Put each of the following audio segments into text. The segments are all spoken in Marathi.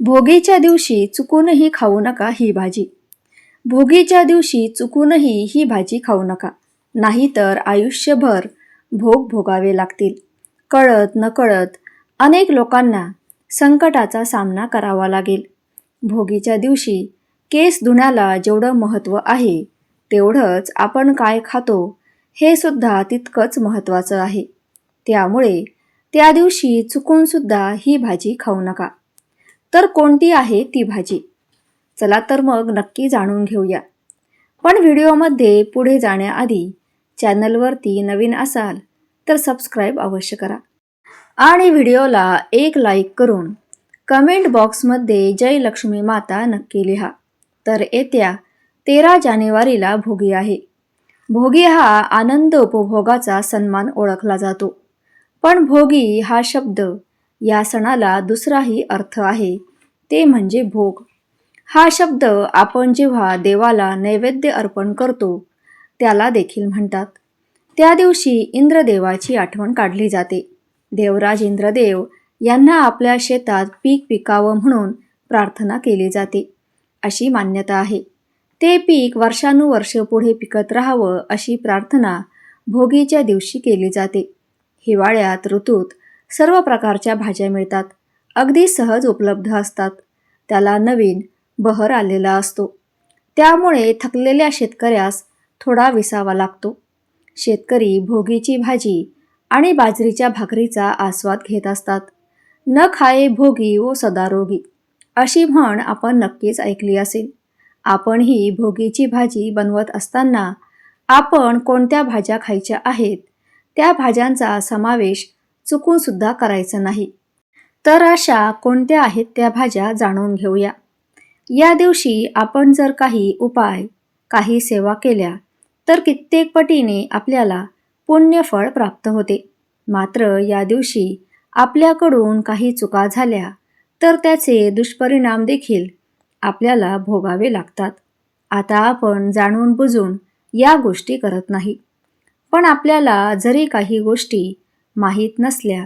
भोगीच्या दिवशी चुकूनही खाऊ नका ही भाजी. भोगीच्या दिवशी चुकूनही ही भाजी खाऊ नका. नाहीतर आयुष्यभर भोग भोगावे लागतील. कळत नकळत अनेक लोकांना संकटाचा सामना करावा लागेल. भोगीच्या दिवशी केस धुण्याला जेवढं महत्त्व आहे तेवढंच आपण काय खातो हे सुद्धा तितकंच महत्त्वाचं आहे. त्यामुळे त्या दिवशी चुकूनसुद्धा ही भाजी खाऊ नका. तर कोणती आहे ती भाजी? चला तर मग नक्की जाणून घेऊया. पण व्हिडिओमध्ये पुढे जाण्याआधी चॅनलवरती नवीन असाल तर सबस्क्राईब अवश्य करा. आणि व्हिडिओला एक लाईक करून कमेंट बॉक्समध्ये जय लक्ष्मी माता नक्की लिहा. तर येत्या तेरा जानेवारीला भोगी आहे. भोगी हा आनंद उपभोगाचा सन्मान ओळखला जातो. पण भोगी हा शब्द या सणाला दुसराही अर्थ आहे. ते म्हणजे भोग. हा शब्द आपण जेव्हा देवाला नैवेद्य अर्पण करतो त्याला देखील म्हणतात. त्या दिवशी इंद्रदेवाची आठवण काढली जाते. देवराज इंद्रदेव यांना आपल्या शेतात पीक पिकावं म्हणून प्रार्थना केली जाते. अशी मान्यता आहे. ते पीक वर्षानुवर्ष पुढे पिकत राहावं अशी प्रार्थना भोगीच्या दिवशी केली जाते. हिवाळ्यात ऋतूत सर्व प्रकारच्या भाज्या मिळतात. अगदी सहज उपलब्ध असतात. त्याला नवीन बहर आलेला असतो. त्यामुळे थकलेल्या शेतकऱ्यास थोडा विसावा लागतो. शेतकरी भोगीची भाजी आणि बाजरीच्या भाकरीचा आस्वाद घेत असतात. न खाये भोगी व सदारोगी अशी म्हण आपण नक्कीच ऐकली असेल. आपण ही भोगीची भाजी बनवत असताना आपण कोणत्या भाज्या खायच्या आहेत त्या भाज्यांचा समावेश चुकून सुद्धा करायचं नाही. तर अशा कोणत्या आहेत त्या भाज्या जाणून घेऊया. या दिवशी आपण जर काही उपाय काही सेवा केल्या तर कित्येक पटीने आपल्याला पुण्यफळ प्राप्त होते. मात्र या दिवशी आपल्याकडून काही चुका झाल्या तर त्याचे दुष्परिणाम देखील आपल्याला भोगावे लागतात. आता आपण जाणून बुजून या गोष्टी करत नाही. पण आपल्याला जरी काही गोष्टी माहीत नसल्या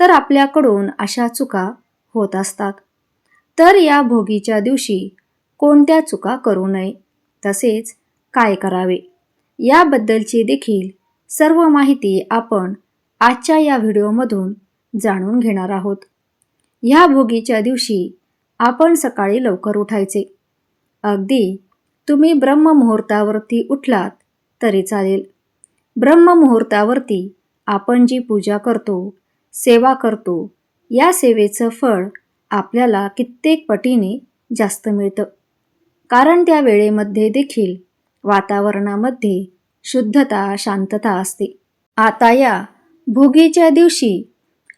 तर आपल्याकडून अशा चुका होत असतात. तर या भोगीच्या दिवशी कोणत्या चुका करू नये तसेच काय करावे याबद्दलची देखील सर्व माहिती आपण आजच्या या व्हिडिओमधून जाणून घेणार आहोत. ह्या भोगीच्या दिवशी आपण सकाळी लवकर उठायचे. अगदी तुम्ही ब्रह्ममुहूर्तावरती उठलात तरी चालेल. ब्रह्ममुहूर्तावरती आपण जी पूजा करतो सेवा करतो या सेवेचं फळ आपल्याला कित्येक पटीने जास्त मिळतं. कारण त्या वेळेमध्ये देखील वातावरणामध्ये शुद्धता शांतता असते. आता या भोगीच्या दिवशी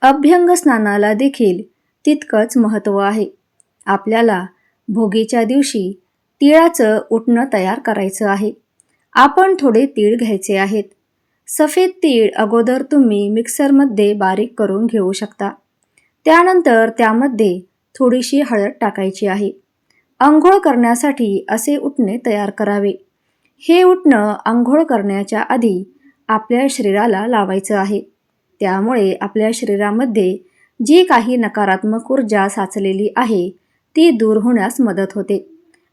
अभ्यंग स्नानाला देखील तितकंच महत्त्व आहे. आपल्याला भोगीच्या दिवशी तिळाचं उठणं तयार करायचं आहे. आपण थोडे तीळ घ्यायचे आहेत. सफेद तीळ अगोदर तुम्ही मिक्सरमध्ये बारीक करून घेऊ शकता. त्यानंतर त्यामध्ये थोडीशी हळद टाकायची आहे. आंघोळ करण्यासाठी असे उठणे तयार करावे. हे उठणं आंघोळ करण्याच्या आधी आपल्या शरीराला लावायचं आहे. त्यामुळे आपल्या शरीरामध्ये जी काही नकारात्मक ऊर्जा साचलेली आहे ती दूर होण्यास मदत होते.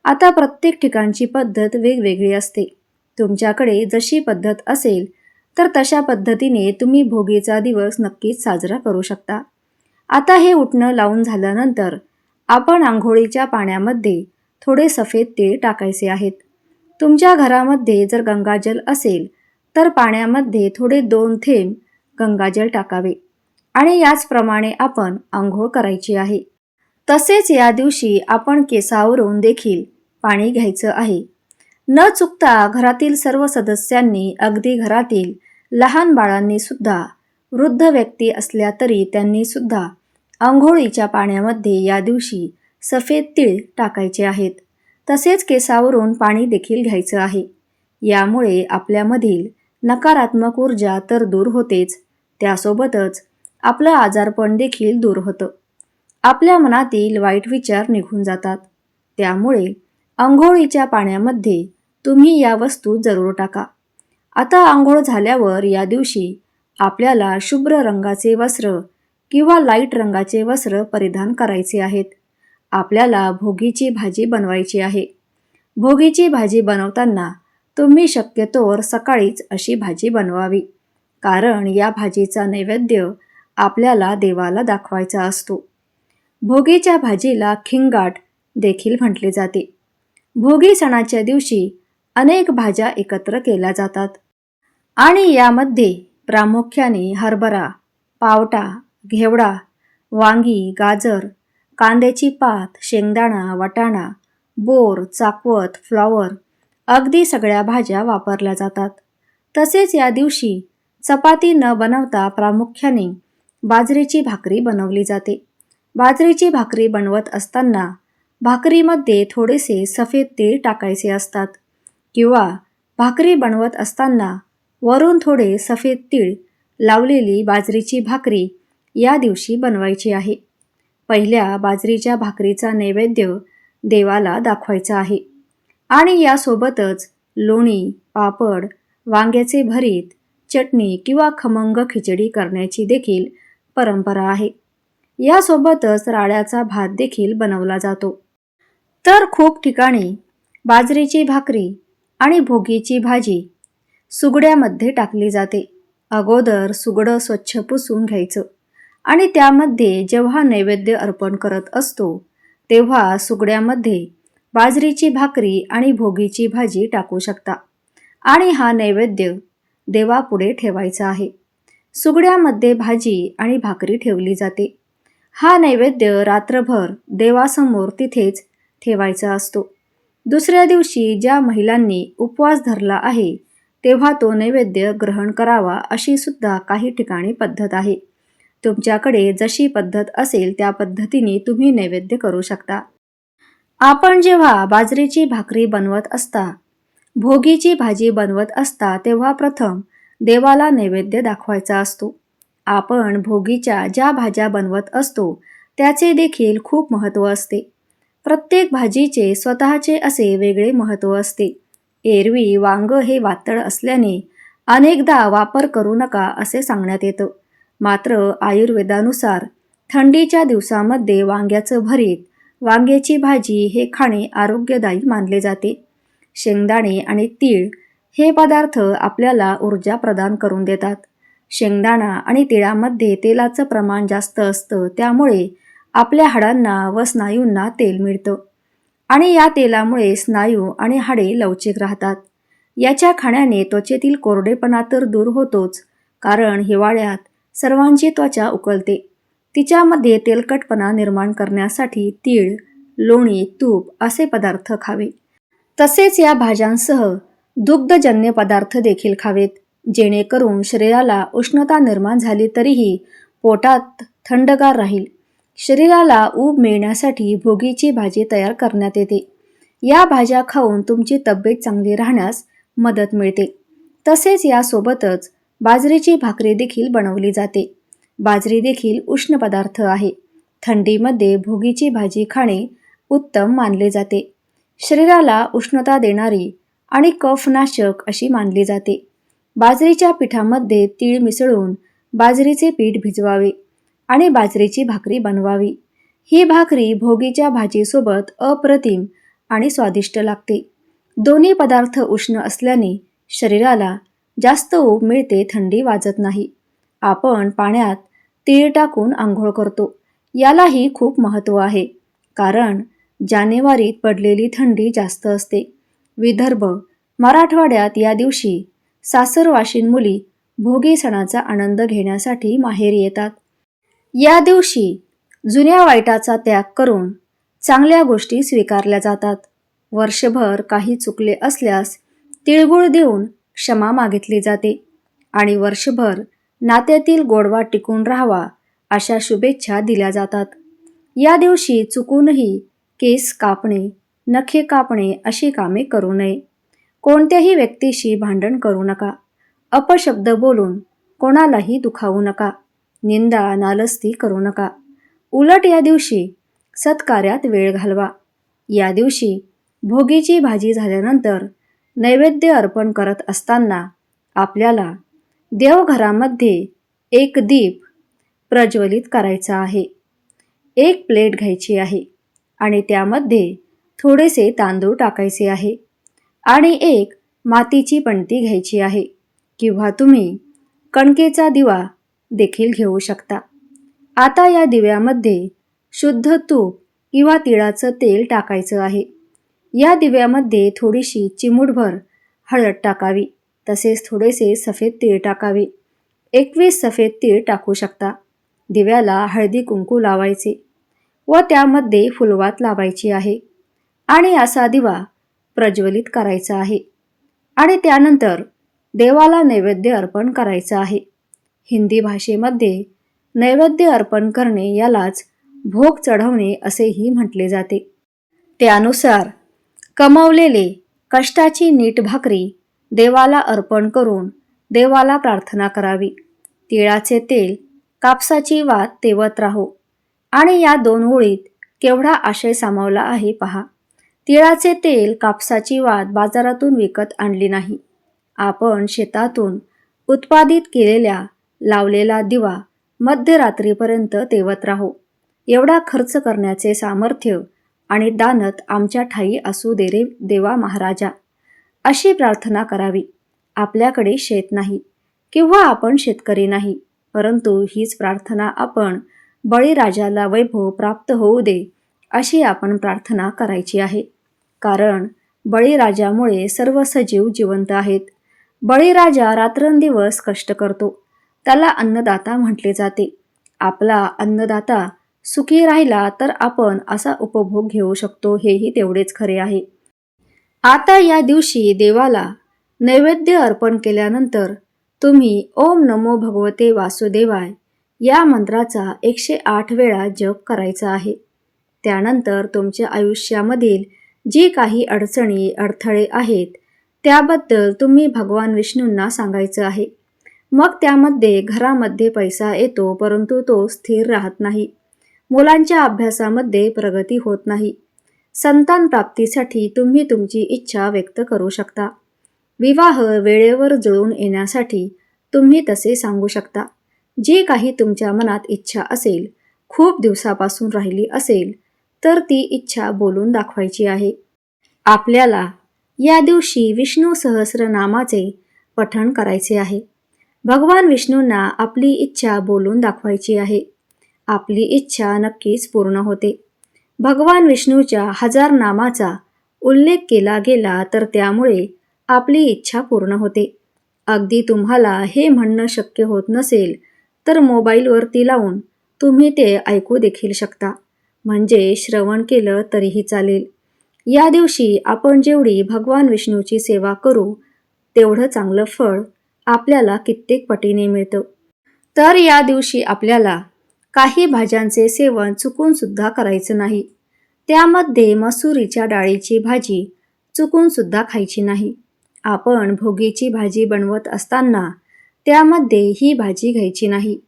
आता प्रत्येक ठिकाणची पद्धत वेगवेगळी असते. तुमच्याकडे जशी पद्धत असेल तर तशा पद्धतीने तुम्ही भोगीचा दिवस नक्कीच साजरा करू शकता. आता हे उठणं लावून झाल्यानंतर आपण आंघोळीच्या पाण्यामध्ये थोडे सफेद तेल टाकायचे आहेत. तुमच्या घरामध्ये जर गंगाजल असेल तर पाण्यामध्ये थोडे दोन थेंब गंगाजल टाकावे आणि याचप्रमाणे आपण आंघोळ करायची आहे. तसेच या दिवशी आपण केसावरून देखील पाणी घ्यायचं आहे. न चुकता घरातील सर्व सदस्यांनी अगदी घरातील लहान बाळांनी सुद्धा वृद्ध व्यक्ती असल्या तरी त्यांनी सुद्धा आंघोळीच्या पाण्यामध्ये या दिवशी सफेद तीळ टाकायचे आहेत. तसेच केसावरून पाणी देखील घ्यायचं आहे. यामुळे आपल्यामधील नकारात्मक ऊर्जा तर दूर होतेच त्यासोबतच आपलं आजारपण देखील दूर होतं. आपल्या मनातील वाईट विचार निघून जातात. त्यामुळे आंघोळीच्या पाण्यामध्ये तुम्ही या वस्तू जरूर टाका. आता आंघोळ झाल्यावर या दिवशी आपल्याला शुभ्र रंगाचे वस्त्र किंवा लाइट रंगाचे वस्त्र परिधान करायचे आहेत. आपल्याला भोगीची भाजी बनवायची आहे. भोगीची भाजी बनवताना तुम्ही शक्यतोवर सकाळीच अशी भाजी बनवावी कारण या भाजीचा नैवेद्य आपल्याला देवाला दाखवायचा असतो. भोगीच्या भाजीला खिंगाट देखील म्हटले जाते. भोगी सणाच्या दिवशी अनेक भाज्या एकत्र केल्या जातात. आणि यामध्ये प्रामुख्याने हरभरा पावटा घेवडा वांगी गाजर कांद्याची पात शेंगदाणा वाटाणा बोर चाकवत फ्लॉवर अगदी सगळ्या भाज्या वापरल्या जातात. तसेच या दिवशी चपाती न बनवता प्रामुख्याने बाजरीची भाकरी बनवली जाते. बाजरीची भाकरी बनवत असताना भाकरीमध्ये थोडेसे सफेद तेल टाकायचे असतात किंवा भाकरी बनवत असताना वरून थोडे सफेद तीळ लावलेली बाजरीची भाकरी या दिवशी बनवायची आहे. पहिल्या बाजरीच्या भाकरीचा नैवेद्य देवाला दाखवायचा आहे. आणि यासोबतच लोणी पापड वांग्याचे भरीत चटणी किंवा खमंग खिचडी करण्याची देखील परंपरा आहे. यासोबतच राळ्याचा भात देखील बनवला जातो. तर खूप ठिकाणी बाजरीची भाकरी आणि भोगीची भाजी सुगड्यामध्ये टाकली जाते. अगोदर सुगडं स्वच्छ पुसून घ्यायचं. आणि त्यामध्ये जेव्हा नैवेद्य अर्पण करत असतो तेव्हा सुगड्यामध्ये बाजरीची भाकरी आणि भोगीची भाजी टाकू शकता. आणि हा नैवेद्य देवापुढे ठेवायचा आहे. सुगड्यामध्ये भाजी आणि भाकरी ठेवली जाते. हा नैवेद्य रात्रभर देवासमोर तिथेच ठेवायचा असतो. दुसऱ्या दिवशी ज्या महिलांनी उपवास धरला आहे तेव्हा तो नैवेद्य ग्रहण करावा अशी सुद्धा काही ठिकाणी पद्धत आहे. तुमच्याकडे जशी पद्धत असेल त्या पद्धतीने तुम्ही नैवेद्य करू शकता. आपण जेव्हा बाजरीची भाकरी बनवत असता भोगीची भाजी बनवत असता तेव्हा प्रथम देवाला नैवेद्य दाखवायचा असतो. आपण भोगीच्या ज्या भाज्या बनवत असतो त्याचे देखील खूप महत्त्व असते. प्रत्येक भाजीचे स्वतःचे असे वेगळे महत्त्व असते. एरवी वांग हे वातळ असल्याने अनेकदा वापर करू नका असे सांगण्यात येतं. मात्र आयुर्वेदानुसार थंडीच्या दिवसामध्ये वांग्याचं भरीत वांग्याची भाजी हे खाणे आरोग्यदायी मानले जाते. शेंगदाणे आणि तीळ हे पदार्थ आपल्याला ऊर्जा प्रदान करून देतात. शेंगदाणा आणि तिळामध्ये तेलाचं प्रमाण जास्त असतं त्यामुळे आपल्या हाडांना व स्नायूंना तेल मिळतं. आणि या तेलामुळे स्नायू आणि हाडे लवचिक राहतात. याच्या खाण्याने त्वचेतील कोरडेपणा तर दूर होतोच कारण हिवाळ्यात सर्वांची त्वचा उकलते. तिच्यामध्ये तेलकटपणा निर्माण करण्यासाठी तीळ लोणी तूप असे पदार्थ खावे. तसेच या भाज्यांसह दुग्धजन्य पदार्थ देखील खावेत जेणेकरून शरीराला उष्णता निर्माण झाली तरीही पोटात थंडगार राहील. शरीराला ऊब मिळण्यासाठी भोगीची भाजी तयार करण्यात येते. या भाज्या खाऊन तुमची तब्येत चांगली राहण्यास मदत मिळते. तसेच यासोबतच बाजरीची भाकरी देखील बनवली जाते. बाजरी देखील उष्ण पदार्थ आहे. थंडीमध्ये भोगीची भाजी खाणे उत्तम मानले जाते. शरीराला उष्णता देणारी आणि कफनाशक अशी मानली जाते. बाजरीच्या पिठामध्ये तीळ मिसळून बाजरीचे पीठ भिजवावे. आणि बाजरीची भाकरी बनवावी. ही भाकरी भोगीच्या भाजीसोबत अप्रतिम आणि स्वादिष्ट लागते. दोन्ही पदार्थ उष्ण असल्याने शरीराला जास्त ऊब मिळते थंडी वाजत नाही. आपण पाण्यात तीळ टाकून आंघोळ करतो. यालाही खूप महत्त्व आहे. कारण जानेवारीत पडलेली थंडी जास्त असते. विदर्भ मराठवाड्यात या दिवशी सासरवाशीन मुली भोगी सणाचा आनंद घेण्यासाठी माहेर येतात. या दिवशी जुन्या वाईटाचा त्याग करून चांगल्या गोष्टी स्वीकारल्या जातात. वर्षभर काही चुकले असल्यास तिळगुळ देऊन क्षमा मागितली जाते आणि वर्षभर नात्यातील गोडवा टिकून राहावा अशा शुभेच्छा दिल्या जातात. या दिवशी चुकूनही केस कापणे नखे कापणे अशी कामे करू नये. कोणत्याही व्यक्तीशी भांडण करू नका. अपशब्द बोलून कोणालाही दुखावू नका. निंदा नालस्ती करू नका. उलट या दिवशी सत्कार्यात वेळ घालवा. या दिवशी भोगीची भाजी झाल्यानंतर नैवेद्य अर्पण करत असताना आपल्याला देवघरामध्ये एक दीप प्रज्वलित करायचा आहे. एक प्लेट घ्यायची आहे आणि त्यामध्ये थोडेसे तांदूळ टाकायचे आहे आणि एक मातीची पणती घ्यायची आहे किंवा तुम्ही कणकेचा दिवा देखील घेऊ शकता. आता या दिव्यामध्ये शुद्ध तूप किंवा तिळाचं तेल टाकायचं आहे. या दिव्यामध्ये थोडीशी चिमूटभर हळद टाकावी. तसेच थोडेसे सफेद तीळ टाकावे. एकवीस सफेद तीळ टाकू शकता. दिव्याला हळदी कुंकू लावायचे व त्यामध्ये फुलवात लावायची आहे. आणि असा दिवा प्रज्वलित करायचा आहे. आणि त्यानंतर देवाला नैवेद्य अर्पण करायचं आहे. हिंदी भाषेमध्ये नैवेद्य अर्पण करणे यालाच भोग चढवणे असेही म्हटले जाते. त्यानुसार कमावलेले कष्टाची नीट भाकरी देवाला अर्पण करून देवाला प्रार्थना करावी. तिळाचे तेल कापसाची वात तेवत राहो. आणि या दोन ओळीत केवढा आशय सामावला आहे पहा. तिळाचे तेल कापसाची वात बाजारातून विकत आणली नाही. आपण शेतातून उत्पादित केलेल्या लावलेला दिवा मध्यरात्रीपर्यंत तेवत राहो. एवढा खर्च करण्याचे सामर्थ्य आणि दानत आमच्या ठाई असू दे रे देवा महाराजा. अशी प्रार्थना करावी. आपल्याकडे शेत नाही किंवा आपण शेतकरी नाही परंतु हीच प्रार्थना आपण बळीराजाला वैभव प्राप्त होऊ दे अशी आपण प्रार्थना करायची आहे. कारण बळीराजामुळे सर्व सजीव जिवंत आहेत. बळीराजा रात्रंदिवस कष्ट करतो. त्याला अन्नदाता म्हटले जाते. आपला अन्नदाता सुखी राहिला तर आपण असा उपभोग घेऊ शकतो हेही तेवढेच खरे आहे. आता या दिवशी देवाला नैवेद्य अर्पण केल्यानंतर तुम्ही ओम नमो भगवते वासुदेवाय या मंत्राचा एकशे आठ वेळा जप करायचा आहे. त्यानंतर तुमच्या आयुष्यामधील जी काही अडचणी अडथळे आहेत त्याबद्दल तुम्ही भगवान विष्णूंना सांगायचं आहे. मग त्यामध्ये घरामध्ये पैसा येतो परंतु तो स्थिर राहत नाही. मुलांच्या अभ्यासामध्ये प्रगती होत नाही. संतान प्राप्तीसाठी तुम्ही तुमची इच्छा व्यक्त करू शकता. विवाह वेळेवर जुळून येण्यासाठी तुम्ही तसे सांगू शकता. जी काही तुमच्या मनात इच्छा असेल खूप दिवसापासून राहिली असेल तर ती इच्छा बोलून दाखवायची आहे. आपल्याला या दिवशी विष्णू सहस्रनामाचे पठण करायचे आहे. भगवान विष्णूंना आपली इच्छा बोलून दाखवायची आहे. आपली इच्छा नक्कीच पूर्ण होते. भगवान विष्णूच्या हजार नामाचा उल्लेख केला गेला तर त्यामुळे आपली इच्छा पूर्ण होते. अगदी तुम्हाला हे म्हणणं शक्य होत नसेल तर मोबाईलवरती लावून तुम्ही ते ऐकू देखील शकता. म्हणजे श्रवण केलं तरीही चालेल. या दिवशी आपण जेवढी भगवान विष्णूची सेवा करू तेवढं चांगलं फळ आपल्याला कित्येक पटीने मिळतं. तर या दिवशी आपल्याला काही भाज्यांचे सेवन चुकून सुद्धा करायचं नाही. त्यामध्ये मसुरीच्या डाळीची भाजी चुकून सुद्धा खायची नाही. आपण भोगीची भाजी बनवत असताना त्यामध्ये ही भाजी घ्यायची नाही.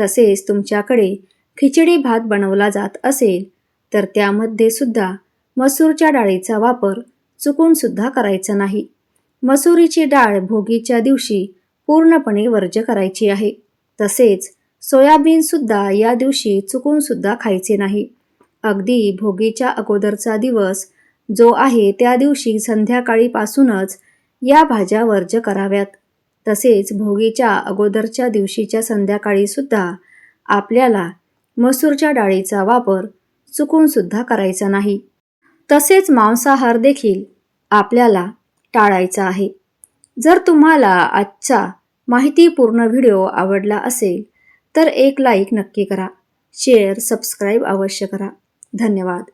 तसेच तुमच्याकडे खिचडी भात बनवला जात असेल तर त्यामध्ये सुद्धा मसूरच्या डाळीचा वापर चुकून सुद्धा करायचा नाही. मसुरीची डाळ भोगीच्या दिवशी पूर्णपणे वर्ज्य करायची आहे. तसेच सोयाबीनसुद्धा या दिवशी चुकूनसुद्धा खायचे नाही. अगदी भोगीच्या अगोदरचा दिवस जो आहे त्या दिवशी संध्याकाळीपासूनच या भाज्या वर्ज कराव्यात. तसेच भोगीच्या अगोदरच्या दिवशीच्या संध्याकाळीसुद्धा आपल्याला मसूरच्या डाळीचा वापर चुकूनसुद्धा करायचा नाही. तसेच मांसाहार देखील आपल्याला टाळायचा आहे. जर तुम्हाला आजचा माहितीपूर्ण व्हिडिओ आवडला असेल तर एक लाईक नक्की करा. शेअर सबस्क्राईब अवश्य करा. धन्यवाद.